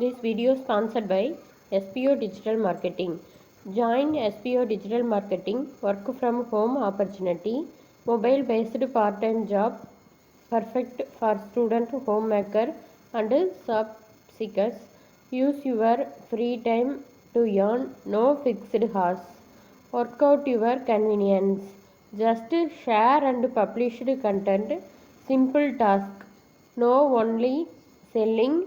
This video is sponsored by SPO Digital Marketing. Join SPO Digital Marketing work from home opportunity, mobile based part time job, perfect for student, homemaker, and job seekers. Use your free time to earn no fixed hours. Work out your convenience. Just share and published content. Simple task. No only selling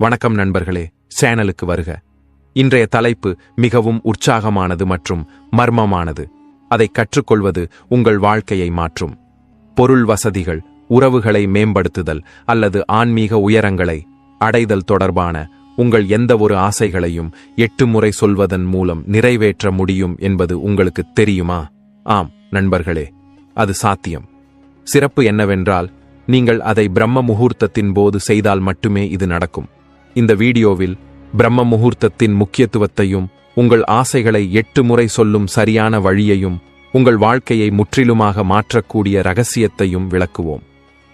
வணக்கம் நண்பர்களே சேனலுக்கு வருக. இன்றைய தலைப்பு மிகவும் உற்சாகமானது மற்றும் மர்மமானது. அதை கற்றுக்கொள்வது உங்கள் வாழ்க்கையை மாற்றும். பொருள் வசதிகள் உறவுகளை மேம்படுத்துதல் அல்லது ஆன்மீக உயரங்களை அடைதல் தொடர்பான உங்கள் எந்த ஒரு ஆசைகளையும் எட்டு முறை சொல்வதன் மூலம் நிறைவேற்ற முடியும் என்பது உங்களுக்கு தெரியுமா? ஆம் நண்பர்களே அது சாத்தியம். சிறப்பு என்னவென்றால் நீங்கள் அதை பிரம்ம முகூர்த்தத்தின் போது செய்தால் மட்டுமே இது நடக்கும். இந்த வீடியோவில் பிரம்ம முகூர்த்தத்தின் முக்கியத்துவத்தையும் உங்கள் ஆசைகளை எட்டு முறை சொல்லும் சரியான வழியையும் உங்கள் வாழ்க்கையை முற்றிலுமாக மாற்றக்கூடிய ரகசியத்தையும் விளக்குவோம்.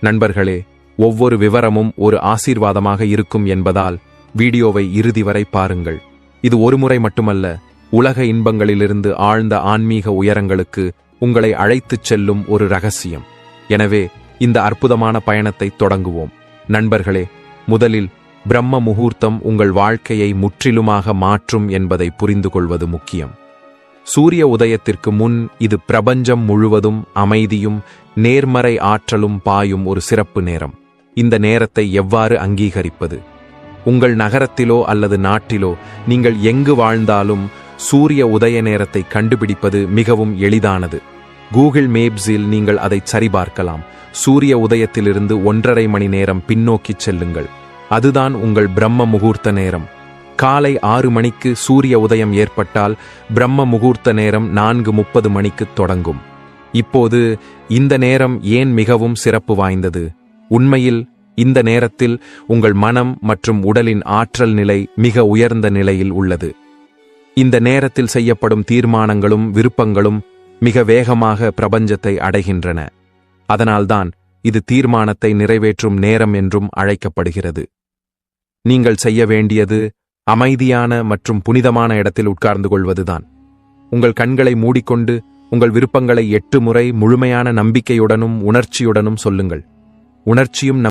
நண்பர்களே ஒவ்வொரு விவரமும் ஒரு ஆசீர்வாதமாக இருக்கும் என்பதால் வீடியோவை இறுதி வரை பாருங்கள். இது ஒருமுறை மட்டுமல்ல உலக இன்பங்களிலிருந்து ஆழ்ந்த ஆன்மீக உயரங்களுக்கு உங்களை அழைத்துச் செல்லும் ஒரு ரகசியம். எனவே இந்த அற்புதமான பயணத்தை தொடங்குவோம். நண்பர்களே முதலில் பிரம்ம முகூர்த்தம் உங்கள் வாழ்க்கையை முற்றிலுமாக மாற்றும் என்பதை புரிந்து கொள்வது முக்கியம். சூரிய உதயத்திற்கு முன் இது பிரபஞ்சம் முழுவதும் அமைதியும் நேர்மறை ஆற்றலும் பாயும் ஒரு சிறப்பு நேரம். இந்த நேரத்தை எவ்வாறு அங்கீகரிப்பது? உங்கள் நகரத்திலோ அல்லது நாட்டிலோ நீங்கள் எங்கு வாழ்ந்தாலும் சூரிய உதய நேரத்தை கண்டுபிடிப்பது மிகவும் எளிதானது. கூகுள் மேப்ஸில் நீங்கள் அதை சரிபார்க்கலாம். சூரிய உதயத்திலிருந்து ஒன்றரை மணி நேரம் பின்னோக்கிச் செல்லுங்கள். அதுதான் உங்கள் பிரம்ம முகூர்த்த நேரம். காலை ஆறு மணிக்கு சூரிய உதயம் ஏற்பட்டால் பிரம்ம முகூர்த்த நேரம் நான்கு முப்பது மணிக்கு தொடங்கும். இப்போது இந்த நேரம் ஏன் மிகவும் சிறப்பு வாய்ந்தது? உண்மையில் இந்த நேரத்தில் உங்கள் மனம் மற்றும் உடலின் ஆற்றல் நிலை மிக உயர்ந்த நிலையில் உள்ளது. இந்த நேரத்தில் செய்யப்படும் தீர்மானங்களும் விருப்பங்களும் மிக வேகமாக பிரபஞ்சத்தை அடைகின்றன. அதனால்தான் இது தீர்மானத்தை நிறைவேற்றும் நேரம் என்றும் அழைக்கப்படுகிறது. நீங்கள் செய்ய வேண்டியது அமைதியான மற்றும் புனிதமான இடத்தில் உட்கார்ந்து கொள்வதுதான். உங்கள் கண்களை மூடிக்கொண்டு உங்கள் விருப்பங்களை எட்டு முறை முழுமையான நம்பிக்கையுடனும் உணர்ச்சியுடனும் சொல்லுங்கள். உணர்ச்சியும்